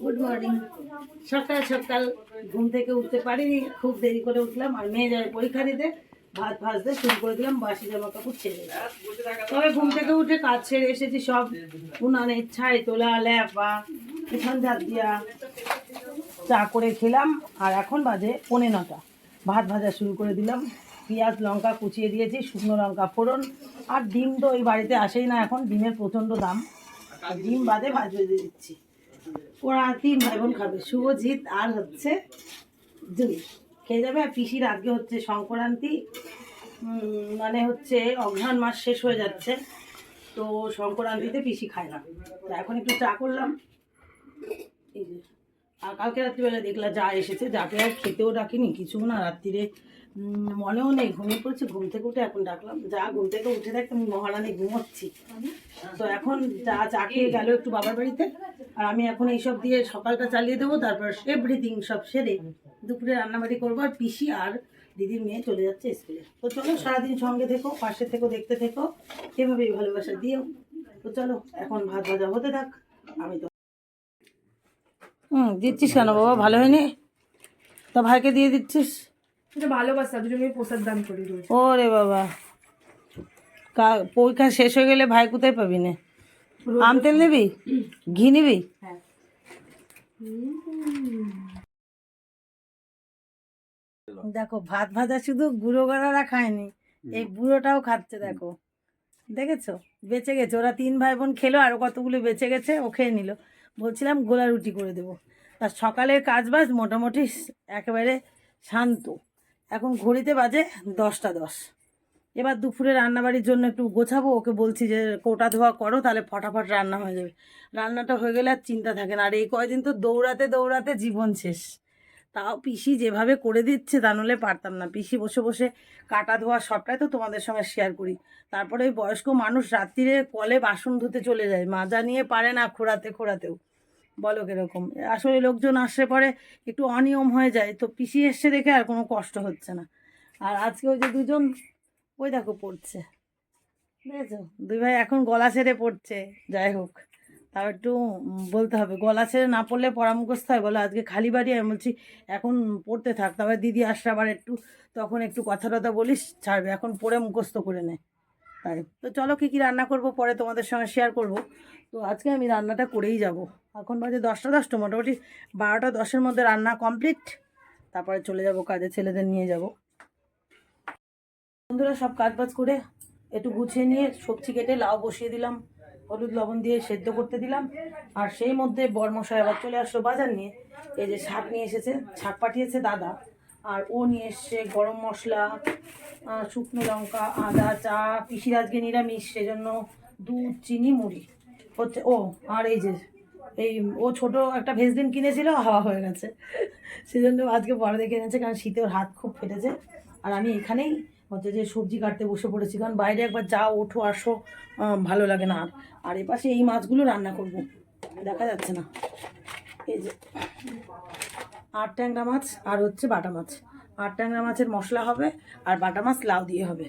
Good morning সকাল সকাল ঘুম থেকে উঠতে পারিনি, খুব দেরি করে উঠলাম আর মেয়ে যাবে পরীক্ষা দিতে, ভাত ভাজতে শুরু করে দিলাম, বাসি জামা কাপড় ছেড়ে। তবে ঘুম থেকে উঠে কাজ ছেড়ে এসেছি, সব উনানে ছাই তোলা, ল্যাপা উঠান ঝাঁট দিয়া চা করে খেলাম, আর এখন বাজে পনে নটা। ভাত ভাজা শুরু করে দিলাম, পেঁয়াজ, লঙ্কা কুচিয়ে দিয়েছি, শুকনো লঙ্কা ফোড়ন, আর ডিম তো ওই বাড়িতে আসেই না এখন, ডিমের প্রচণ্ড দাম। ডিম বাদে ভাজ ভেজে দিচ্ছি। ওরা তিন ভাই বোন খাবে? শুভজিৎ আর হচ্ছে খেয়ে যাবে আর পিসির আজকে হচ্ছে সংক্রান্তি। মানে হচ্ছে অঘ্রাণ মাস শেষ হয়ে যাচ্ছে। তো সংক্রান্তিতে পিসি খায় না। তো এখন একটু চা করলাম। আর কালকে রাত্রিবেলা দেখলাম যা এসেছে, যাকে আর খেতেও ডাকিনি, কিছু না, রাত্রিরে মনেও নেই, ঘুমিয়ে পড়েছে, ঘুম থেকে উঠে এখন ডাকলাম। যা ঘুম থেকে উঠে দেখ, আমি মহারানি ঘুমোচ্ছি। তো এখন যা, চা খেয়ে গেল একটু বাবার বাড়িতে, আর আমি এখন এইসব দিয়ে সকালটা চালিয়ে দেবো, তারপর এভরিথিং সব সেরে দুপুরে রান্নাবাড়ি করব, আর পিসি আর দিদির মেয়ে চলে যাচ্ছে স্কুলে। তো চলো সারাদিন সঙ্গে থেকো, পাশে থেকো, দেখতে থেকো এভাবেই ভালোবাসা দিও। তো চলো, এখন ভাত ভাজা হতে থাক, আমি তো হুম, দিচ্ছিস কেন বাবা? ভালো হয়নি? তা ভাইকে দিয়ে দিচ্ছিস? এটা ভালোবাসা দুজন আমি প্রসাদ দান করি রোজ। ওরে বাবা। কা পরীক্ষা শেষ হয়ে গেলে ভাই কোথায় পাবি না? আম তেল নিবি? ঘি নিবি? হ্যাঁ। দেখো ভাত ভাজা শুধু গুঁড়ো গড়ারা খায়নি এই বুড়োটাও খাচ্ছে দেখো। দেখেছ? বেঁচে গেছে। ওরা তিন ভাই বোন খেলো আরও কতগুলো বেঁচে গেছে ও খেয়ে নিল। বলছিলাম গোলা রুটি করে দেবো। তার সকালের কাজ বাজ মোটামুটি একেবারে শান্ত। এখন ঘড়িতে বাজে দশটা দশ। এবার দুপুরে রান্নাবাড়ির জন্য একটু গোছাবো, ওকে বলছি যে কোটা ধোয়া করো, তাহলে ফটাফট রান্না হয়ে যাবে। রান্নাটা হয়ে গেলে আর চিন্তা থাকে না, আর এই কয়দিন তো দৌড়াতে দৌড়াতে জীবন শেষ। তাও পিসি যেভাবে করে দিচ্ছে তা নাহলে পারতাম না। পিসি বসে বসে কাটা ধোয়া সবটাই তো তোমাদের সঙ্গে শেয়ার করি। তারপরে ওই বয়স্ক মানুষ রাত্রিরে কলে বাসন ধুতে চলে যায়, মাজা নিয়ে পারে না খোঁড়াতে খোঁড়াতেও। বলো কীরকম। আসলে লোকজন আসলে পরে একটু অনিয়ম হয়ে যায়, তো পিসি এসছে দেখে আর কোনো কষ্ট হচ্ছে না। আর আজকে ওই যে দুজন, ওই দেখো পড়ছে। বুঝেছ? দুই ভাই এখন গলা ছেড়ে পড়ছে, যাই হোক। তাও একটু বলতে হবে, গলা ছেড়ে না পড়লে পরামুখস্থ হয়, বলো আজকে খালি বাড়ি, আমি বলছি এখন পড়তে থাক। তবে দিদি আসলে আবার একটু, তখন একটু কথা টথা বলিস, ছাড়বে, এখন পড়ে মুখস্থ করে নে। তাই। তো চলো কী কী রান্না করব পরে তোমাদের সঙ্গে শেয়ার করব। তো আজকে আমি রান্নাটা করেই যাব। এখন বাজে দশটা দশটা মোটামুটি বারোটা দশের মধ্যে রান্না কমপ্লিট তারপরে চলে যাব কাজে, ছেলেদের নিয়ে যাব। বন্ধুরা সব কাজ বাজ করে একটু গুছিয়ে নিয়ে সবজি কেটে লাউ বসিয়ে দিলাম, হলুদ লবণ দিয়ে সেদ্ধ করতে দিলাম। আর সেই মধ্যে বরমশাই আবার চলে আসলো বাজার নিয়ে। এই যে শাক নিয়ে এসেছে, শাক পাঠিয়েছে দাদা। আর ও নিয়ে এসছে গরম মশলা শুকনো লঙ্কা, আদা, চা পিসির আজকে নিরামিষ, সেজন্য দুধ, চিনি, মুড়ি। হচ্ছে, ও, আর এই যে, এই ও ছোট একটা ভেজদিন কিনেছিল, হাওয়া হয়ে গেছে। সেজন্য আজকে বড় দেখে এনেছে, কারণ শীতে ওর হাত খুব ফেটেছে। আর আমি এখানেই হচ্ছে যে সবজি কাটতে বসে পড়েছি, কারণ বাইরে একবার যাও, ওঠো, আসো ভালো লাগে না আর। আর এপাশে এই মাছগুলো রান্না করব। দেখা যাচ্ছে না। এই যে আট ট্যাংরা মাছ আর হচ্ছে বাটা মাছ। আট ট্যাংরা মাছের মশলা হবে আর বাটা মাছ লাউ দিয়ে হবে।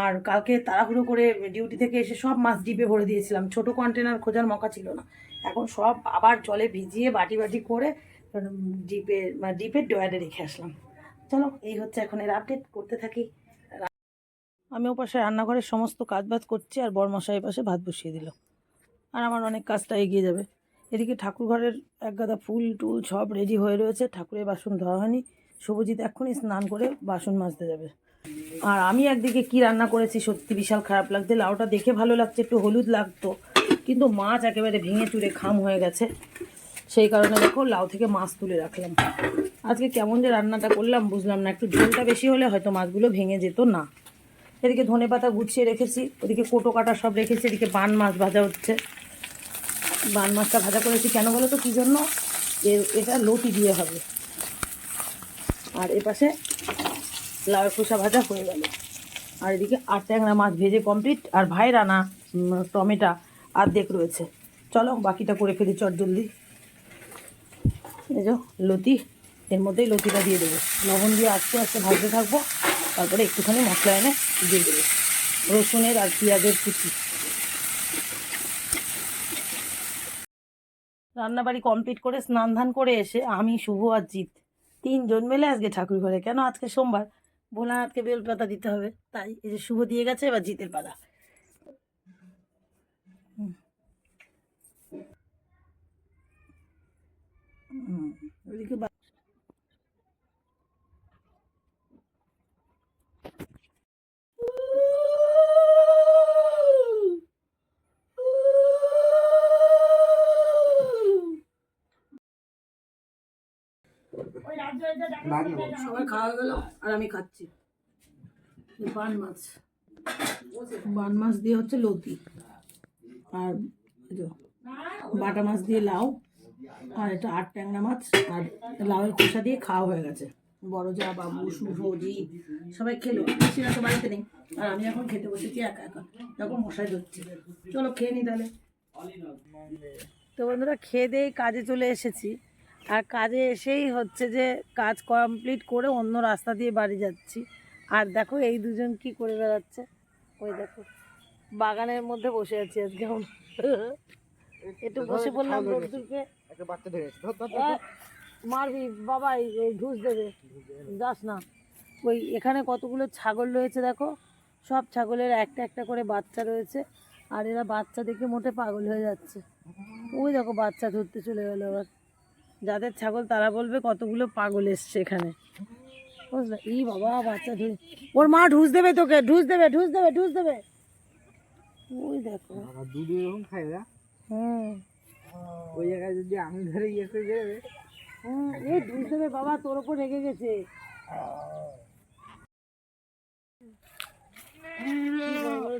আর কালকে তাড়াহুড়ো করে ডিউটি থেকে এসে সব মাছ ডিপে ভরে দিয়েছিলাম। ছোট কন্টেনার খোঁজার মকা ছিল না। এখন সব আবার জলে ভিজিয়ে বাটি বাটি করে ডিপে মানে ডিপের ডয়ারে রেখে আসলাম। চলো, এই হচ্ছে এখন এর আপডেট করতে থাকি। আমি ও পাশে রান্নাঘরের সমস্ত কাজ বাজ করছি আর বরমশাই পাশে ভাত বসিয়ে দিল। আর আমার অনেক কাজটা এগিয়ে যাবে। এদিকে ঠাকুর ঘরের এক গাদা ফুল, টুল সব রেডি হয়ে রয়েছে। ঠাকুরের বাসন ধোয়া হয়নি। শুভজিৎ এক্ষুনি স্নান করে বাসন মাজতে যাবে। আর আমি একদিকে কি রান্না করেছি সত্যি বিশাল খারাপ লাগছে। লাউটা দেখে ভালো লাগছে, একটু হলুদ লাগতো। কিন্তু মাছ একেবারে ভেঙে চুরে খাম হয়ে গেছে। সেই কারণে দেখো লাউ থেকে মাছ তুলে রাখলাম। আজকে কেমন যে রান্নাটা করলাম বুঝলাম না। একটু ঝোলটা বেশি হলে হয়তো মাছগুলো ভেঙে যেত না। এদিকে ধনে পাতা গুছিয়ে রেখেছি, ওদিকে কোটো কাটা সব রেখেছি, এদিকে বান মাছ ভাজা হচ্ছে। বান মাছটা ভাজা করেছি। কেন বলো তো? কী জন্য? এটা লতি দিয়ে হবে। আর এপাশে লাউ খোসা ভাজা হয়ে গেল। আর এদিকে আট ট্যাংরা মাছ ভেজে কমপ্লিট আর ভাই রানা টমেটা আর্ধেক রয়েছে। চলো, বাকিটা করে ফেলি চট জলদি। এই লতি, এর মধ্যেই লতিটা দিয়ে দেবো। লবণ দিয়ে আস্তে আস্তে ভাজতে থাকব। তারপরে একটুখানি মশলা এনে দিয়ে দেবো। রসুনের আর পেঁয়াজের কুচি। রান্নাবাড়ি কমপ্লিট করে স্নান ধান করে এসে আমি, শুভ আর জিৎ তিনজন মিলে আজকে ঠাকুর ঘরে। কেন? আজকে সোমবার। ভোলানাথকে বেলপাতা দিতে হবে। তাই এই যে শুভ দিয়ে গেছে, এবার জিতের পাতা হুম। হুম, ওদিকে বা- সবাই খাওয়া গেল, আর আমি খাচ্ছি। বান মাছ। বান মাছ দিয়ে হচ্ছে লতি। আর বাটা মাছ দিয়ে লাউ, আর এটা আট ট্যাংরা মাছ, আর লাউয়ের খোসা দিয়ে খাওয়া হয়ে গেছে। বড় যা, বাবু সুভজি সবাই খেলো। সেটা তো বাড়িতে নেই। আর আমি এখন খেতে বসেছি একা একা। এখন মশাই ধরছে। চলো খেয়ে নি তাহলে। তো বন্ধুরা, খেয়ে দিয়ে কাজে চলে এসেছি। আর কাজে এসেই হচ্ছে যে কাজ কমপ্লিট করে অন্য রাস্তা দিয়ে বাড়ি যাচ্ছি। আর দেখো এই দুজন কি করে বেড়াচ্ছে। ওই দেখো বাগানের মধ্যে বসে আছি আজকে। একটু বসে রোদ্দুরকে। এ, মারবি বাবা ঘুষ দেবে। যাস না। ওই এখানে কতগুলো ছাগল রয়েছে দেখো। সব ছাগলের একটা একটা করে বাচ্চা রয়েছে। আর এরা বাচ্চা দেখে মোটে পাগল হয়ে যাচ্ছে। ওই দেখো বাচ্চা ধরতে চলে গেলো আবার। যাদের ছাগল তারা বলবে কতগুলো পাগল এসছে এখানে। বুঝলে? ই বাবা বাচ্চা ধরে ওর মা ঢুস দেবে তোকে ঢুস দেবে ঢুস দেবে ঢুস দেবে। ওই দেখো। দুধ এরকম খাই না? হুম। ওই জায়গায় যদি আমি ধরে করে যাবে হুম এই ঢুস দেবে বাবা তোর ওপর রেগে গেছে।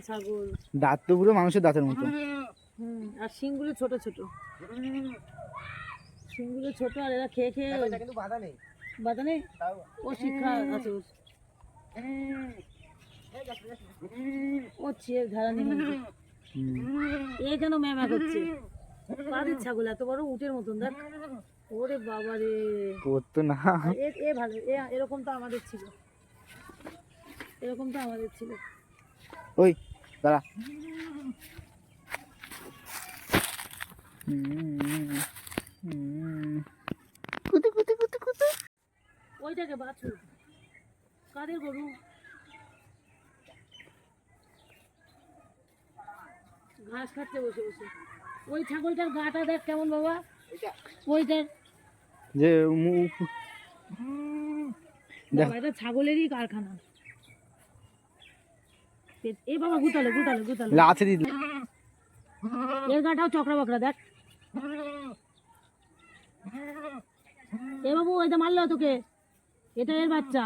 ছাগল দাঁত তো পুরো মানুষের দাঁতের মতো। হুম আর শিংগুলো ছোট ছোট। শিংগুলো ছোট আর এরা খেয়ে খেয়ে কিন্তু বাধা নেই। বাতা নেই? ও শিক্ষা আছে ওর। ও ছিয়ে ধারা নেই এ কেন ম্যামা করছে? কাদের ছাগল এত বড় উটের মতন দেখ। ওরে বাবা রে। করতো না। এ এ ভালো এ এরকম তো আমাদের ছিল। এরকম তো আমাদের ছিল। ওই দাঁড়া। কুতু কুতু কুতু কুতু। ওইটাকে বাছুর কাদের গরু? ঘাস খাচ্ছে বসে বসে। ওই ছাগলটার গাটা দেখ কেমন বাবা। ওইটার যে বাবা এটা ছাগলেরই কারখানা। এ- এ বাবা গুতালো গুতালো গুতালো। আছে দিদি এর গাটাও চকরা বকরা দেখ। এ বাবু ওইটা মারলো তোকে। এটা এর বাচ্চা।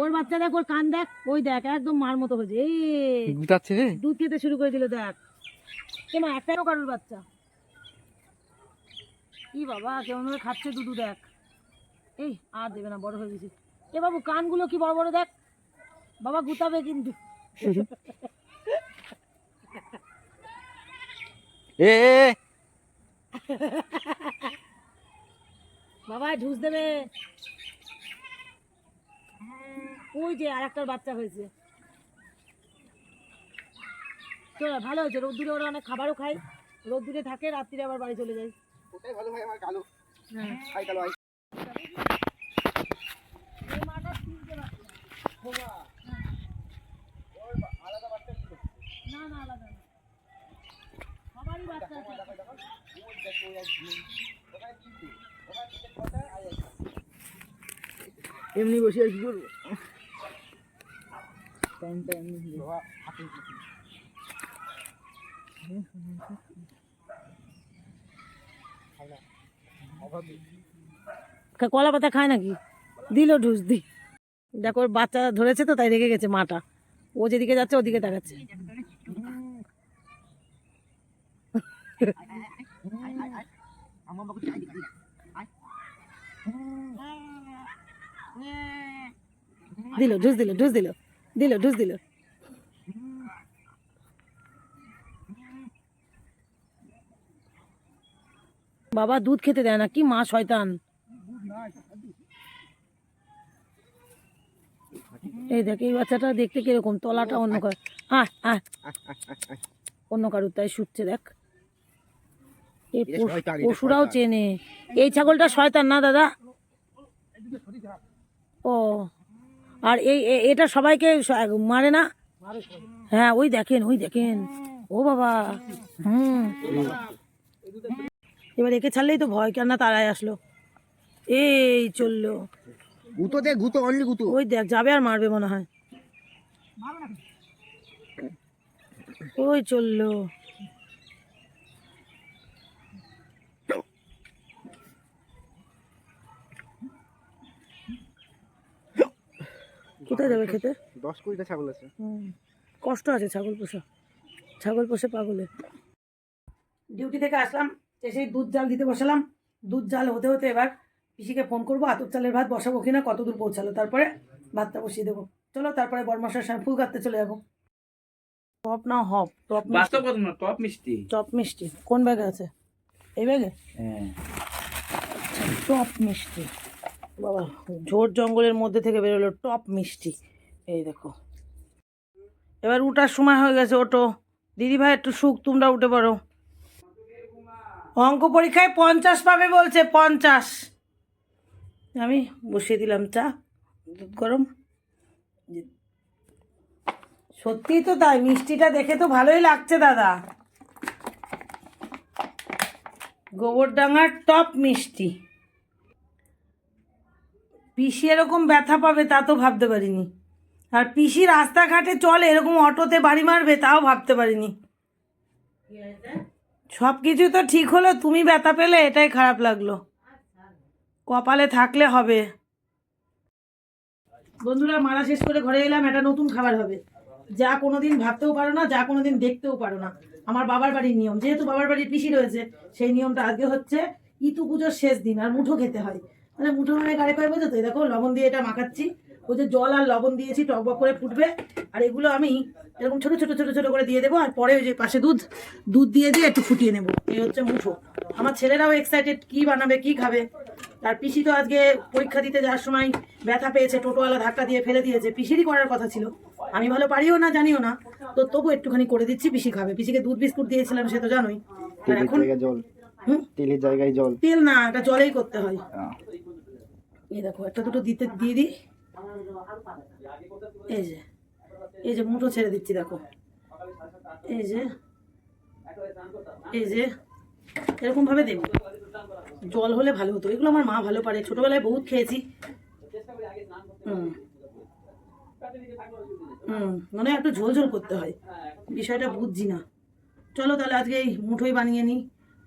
ওর বাচ্চা দেখ ওর কান দেখ ওই দেখ একদম মার মতো হয়েছে। এই গুতাচ্ছে রে। দুধ খেতে শুরু করে দিল দেখ। কেমন একটাও কারোর বাচ্চা। কি বাবা কেমন খাচ্ছে দুধু দেখ। এই আর দেবে না বড় হয়ে গেছে। এ বাবু কানগুলো কি বড় বড় দেখ। বাবা গুতাবে কিন্তু। এ, বাবা ঢুস দেবে। ওই যে আর একটার বাচ্চা হয়েছে। চলো ভালো হয়েছে। রোদ্দুরে ওরা অনেক খাবারও খায়। রোদ্দুরে থাকে রাত্রিরে আবার বাড়ি চলে যায়। ওটাই ভালো ভাই আমার কালো। হ্যাঁ। কালো আই না না আলাদা না সবারই বাচ্চা আছে। এমনি বসে আর কি করব? টাইমটা এমনি কলা পাতা খায় নাকি? দিল ঢুস দি। দেখো ওর বাচ্চা ধরেছে তো তাই রেগে গেছে মাটা। ও যেদিকে যাচ্ছে ওদিকে তাকাচ্ছে। আমার বাবু চাই দিই দিল ঢুস দিল ঢুস দিল দিল ঢুস দিল। বাবা দুধ খেতে দেয় না কি মা শয়তান। এই দেখ এই বাচ্চাটা দেখতে কীরকম তলাটা অন্য কার। আহ আহ অন্য কারুর তাই শুচ্ছে দেখ। এই পশুরাও চেনে। এই ছাগলটা শয়তান না দাদা? ও। আর এই এটা সবাইকে মারে না? হ্যাঁ ওই দেখেন ওই দেখেন। ও বাবা হুম। এবার একে ছাড়লেই তো ভয় কেন না তারাই আসলো। এই চলল। গুতো দে গুতো অনলি গুতো। ওই দেখ যাবে আর মারবে মনে হয়। ওই চলল। কোথায় যাবে খেতে? দশ কুড়িটা ছাগল আছে। হুম, কষ্ট আছে ছাগল পোষা। ছাগল পোষে পাগলে। ডিউটি থেকে আসলাম এসেই দুধ জাল দিতে বসালাম। দুধ জাল হতে হতে এবার পিসিকে ফোন করব আতপ চালের ভাত বসাবো কিনা কত দূর পৌঁছালো। তারপরে ভাতটা বসিয়ে দেবো। চলো তারপরে বরমশার সঙ্গে ফুল কাটতে চলে যাব। টপ না হপ? টপ টপ মিষ্টি। টপ মিষ্টি। কোন ব্যাগে আছে? এই ব্যাগে? হ্যাঁ। টপ মিষ্টি। বাবা ঝোড় জঙ্গলের মধ্যে থেকে বেরোলো টপ মিষ্টি। এই দেখো। এবার উঠার সময় হয়ে গেছে ওটো দিদি ভাই, একটু সুখ, তোমরা উঠে পড়ো। অঙ্ক পরীক্ষায় পঞ্চাশ পাবে বলছে, পঞ্চাশ। আমি বসিয়ে দিলাম চা, দুধ গরম। সত্যিই তো তাই, মিষ্টিটা দেখে তো ভালোই লাগছে, দাদা। গোবরডাঙ্গার টপ মিষ্টি। পিসি এরকম ব্যথা পাবে তা তো ভাবতে পারিনি। আর পিসি রাস্তাঘাটে চলে এরকম অটোতে বাড়ি মারবে তাও ভাবতে পারিনি। সব কিছু তো ঠিক হলো তুমি ব্যথা পেলে এটাই খারাপ লাগল। কপালে থাকলে হবে। বন্ধুরা মারা শেষ করে ঘরে এলাম এটা নতুন খাবার হবে। যা কোনোদিন ভাবতেও পারো না যা কোনোদিন দেখতেও পারো না। আমার বাবার বাড়ির নিয়ম যেহেতু বাবার বাড়ির পিসি রয়েছে সেই নিয়মটা আজকে হচ্ছে ইতু পুজোর শেষ দিন আর মুঠো খেতে হয়। মানে মুঠো মানে গাড়ি পায়ে বোঝো তো দেখো লবণ দিয়ে এটা মাখাচ্ছি। ওই যে জল আর লবণ দিয়েছি টক টকবক করে ফুটবে। আর এগুলো আমি এরকম ছোট ছোট ছোট ছোট করে দিয়ে দেবো আর পরে ওই যে পাশে দুধ দুধ দিয়ে দিয়ে একটু ফুটিয়ে নেব। এই হচ্ছে মুঠো। আমার ছেলেরাও এক্সাইটেড কি বানাবে কি খাবে? আর পিসি তো আজকে পরীক্ষা দিতে যাওয়ার সময় ব্যথা পেয়েছে টোটোওয়ালা ধাক্কা দিয়ে ফেলে দিয়েছে পিসিরই করার কথা ছিল। আমি ভালো পারিও না জানিও না। তো তবু একটুখানি করে দিচ্ছি পিসি খাবে। পিসিকে দুধ বিস্কুট দিয়েছিলাম সে তো জানোই। আর এখন তেলের জায়গায় জল। তেল না এটা জলেই করতে হয়। এই দেখো একটা দুটো দিতে দিয়ে দিই। এই যে এই যে মুঠো ছেড়ে দিচ্ছি দেখো। এই যে এই যে এরকম ভাবে দেবো। জল হলে ভালো হতো। এগুলো আমার মা ভালো পারে। ছোটবেলায় বহুত খেয়েছি। হুম। হুম মানে একটু ঝোল ঝোল করতে হয়। বিষয়টা বুঝছি না। চলো তাহলে আজকে এই মুঠোই বানিয়ে নিই।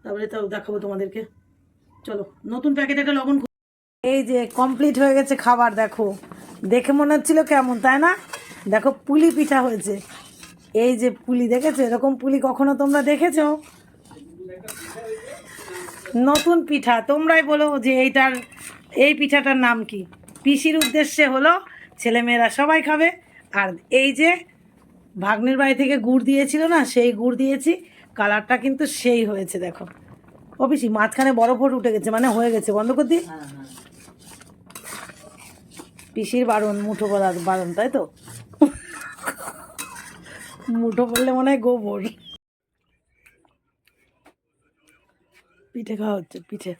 তারপরে তো দেখাবো তোমাদেরকে। চলো, নতুন প্যাকেট একটা লবণ এই যে কমপ্লিট হয়ে গেছে খাবার, দেখো। দেখে মনে হচ্ছিল কেমন, তাই না? দেখো, পুলি পিঠা হয়েছে। এই যে পুলি, দেখেছ? এরকম পুলি কখনো তোমরা দেখেছ? নতুন পিঠা, তোমরাই বলো যে এইটার, এই পিঠাটার নাম কি? পিসির উদ্দেশ্যে হলো, ছেলেমেয়েরা সবাই খাবে। আর এই যে, ভাগ্নের বাড়ি থেকে গুড় দিয়েছিল না, সেই গুড় দিয়েছি। কালারটা কিন্তু সেই হয়েছে দেখো। ও পিসি মাঝখানে বরফ ফোট উঠে গেছে মানে হয়ে গেছে। বন্ধ করে দি। পিসির বারণ মুঠো বলার বারণ তাই তো? মুঠো পড়লে মনে হয় গোবর। পিঠে খাওয়া হচ্ছে পিঠে।